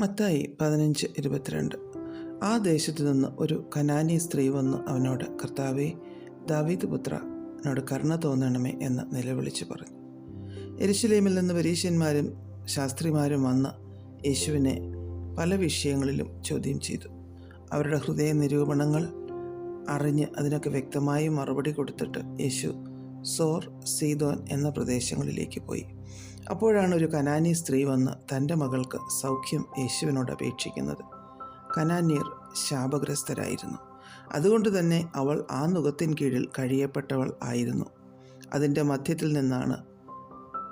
മത്തായി പതിനഞ്ച് ഇരുപത്തിരണ്ട്. ആ ദേശത്തു നിന്ന് ഒരു കനാനി സ്ത്രീ വന്ന് അവനോട് കർത്താവെ ദാവീദ് പുത്ര എന്നോട് കരുണ തോന്നണമേ എന്ന് നിലവിളിച്ച് പറഞ്ഞു. എരിശിലേമിൽ നിന്ന് പരീശന്മാരും ശാസ്ത്രിമാരും വന്ന് യേശുവിനെ പല വിഷയങ്ങളിലും ചോദ്യം ചെയ്തു. അവരുടെ ഹൃദയ നിരൂപണങ്ങൾ അറിഞ്ഞ് അതിനൊക്കെ വ്യക്തമായി മറുപടി കൊടുത്തിട്ട് യേശു സോർ സീതോൻ എന്ന പ്രദേശങ്ങളിലേക്ക് പോയി. അപ്പോഴാണ് ഒരു കനാനി സ്ത്രീ വന്ന് തന്റെ മകൾക്ക് സൗഖ്യം യേശുവിനോട് അപേക്ഷിക്കുന്നത്. കനാന്യർ ശാപഗ്രസ്തരായിരുന്നു. അതുകൊണ്ട് തന്നെ അവൾ ആ നുഖത്തിൻ കീഴിൽ കഴിയപ്പെട്ടവൾ ആയിരുന്നു. അതിന്റെ മധ്യത്തിൽ നിന്നാണ്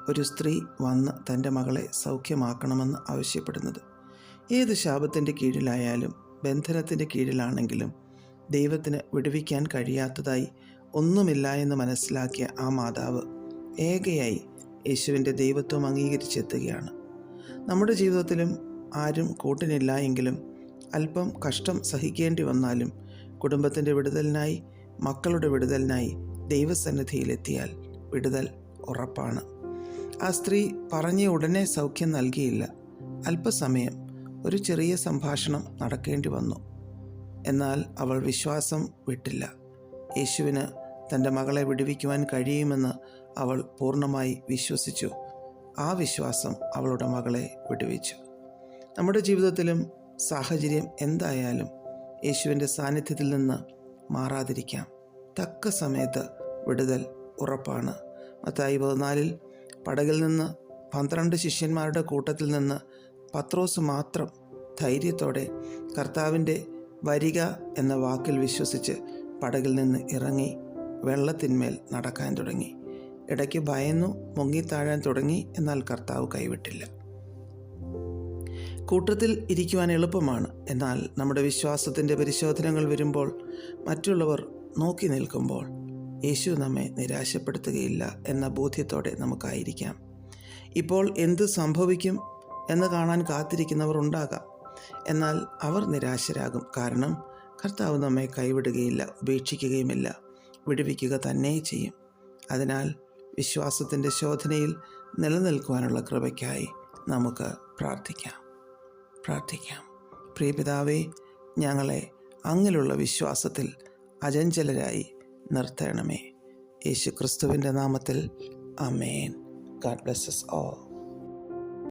ഒരു സ്ത്രീ വന്ന് തന്റെ മകളെ സൗഖ്യമാക്കണമെന്ന് ആവശ്യപ്പെടുന്നത്. ഏത് ശാപത്തിന്റെ കീഴിലായാലും ബന്ധനത്തിന്റെ കീഴിലാണെങ്കിലും ദൈവത്തിന് വിടുവിക്കാൻ കഴിയാത്തതായി ഒന്നുമില്ല എന്ന് മനസ്സിലാക്കിയ ആ മാതാവ് ഏകയായി യേശുവിന്റെ ദൈവത്വം അംഗീകരിച്ചെത്തുകയാണ്. നമ്മുടെ ജീവിതത്തിലും ആരും കൂട്ടിനില്ല എങ്കിലും അല്പം കഷ്ടം സഹിക്കേണ്ടി വന്നാലും കുടുംബത്തിന്റെ വിടുതലിനായി മക്കളുടെ വിടുതലിനായി ദൈവസന്നിധിയിലെത്തിയാൽ വിടുതൽ ഉറപ്പാണ്. ആ സ്ത്രീ പറഞ്ഞ ഉടനെ സൗഖ്യം നൽകിയില്ല. അല്പസമയം ഒരു ചെറിയ സംഭാഷണം നടക്കേണ്ടി വന്നു. എന്നാൽ അവൾ വിശ്വാസം വിട്ടില്ല. യേശുവിന് തന്റെ മകളെ വിടുവിക്കുവാൻ കഴിയുമെന്ന് അവൾ പൂർണമായി വിശ്വസിച്ചു. ആ വിശ്വാസം അവളുടെ മകളെ വിടുവിച്ചു. നമ്മുടെ ജീവിതത്തിലും സാഹചര്യം എന്തായാലും യേശുവിന്റെ സാന്നിധ്യത്തിൽ നിന്ന് മാറാതിരിക്കാം. തക്ക സമയത്ത് വിടുതൽ ഉറപ്പാണ്. മത്തായി പതിനാലിൽ പടകിൽ നിന്ന് പന്ത്രണ്ട് ശിഷ്യന്മാരുടെ കൂട്ടത്തിൽ നിന്ന് പത്രോസ് മാത്രം ധൈര്യത്തോടെ കർത്താവിന്റെ വരിക എന്ന വാക്കിൽ വിശ്വസിച്ച് പടകിൽ നിന്ന് ഇറങ്ങി വെള്ളത്തിന്മേൽ നടക്കാൻ തുടങ്ങി. ഇടയ്ക്ക് ഭയന്നു മുങ്ങിത്താഴാൻ തുടങ്ങി എന്നാൽ കർത്താവ് കൈവിട്ടില്ല. കൂട്ടത്തിൽ ഇരിക്കുവാൻ എളുപ്പമാണ്. എന്നാൽ നമ്മുടെ വിശ്വാസത്തിന്റെ പരിശോധനകൾ വരുമ്പോൾ മറ്റുള്ളവർ നോക്കി നിൽക്കുമ്പോൾ യേശു നമ്മെ നിരാശപ്പെടുത്തുകയില്ല എന്ന ബോധ്യത്തോടെ നമുക്കായിരിക്കാം. ഇപ്പോൾ എന്ത് സംഭവിക്കും എന്ന് കാണാൻ കാത്തിരിക്കുന്നവർ ഉണ്ടാകാം. എന്നാൽ അവർ നിരാശരാകും. കാരണം കർത്താവ് നമ്മെ കൈവിടുകയില്ല ഉപേക്ഷിക്കുകയുമില്ല വിടുവിക്കുക തന്നെ ചെയ്യും. അതിനാൽ വിശ്വാസത്തിന്റെ ശോധനയിൽ നിലനിൽക്കുവാനുള്ള കൃപയ്ക്കായി നമുക്ക് പ്രാർത്ഥിക്കാം. പ്രാർത്ഥിക്കാം. പ്രിയപിതാവേ ഞങ്ങളെ അങ്ങിലുള്ള വിശ്വാസത്തിൽ അജഞ്ചലരായി നിർത്തണമേ. യേശു ക്രിസ്തുവിന്റെ നാമത്തിൽ. Amen god blesses all.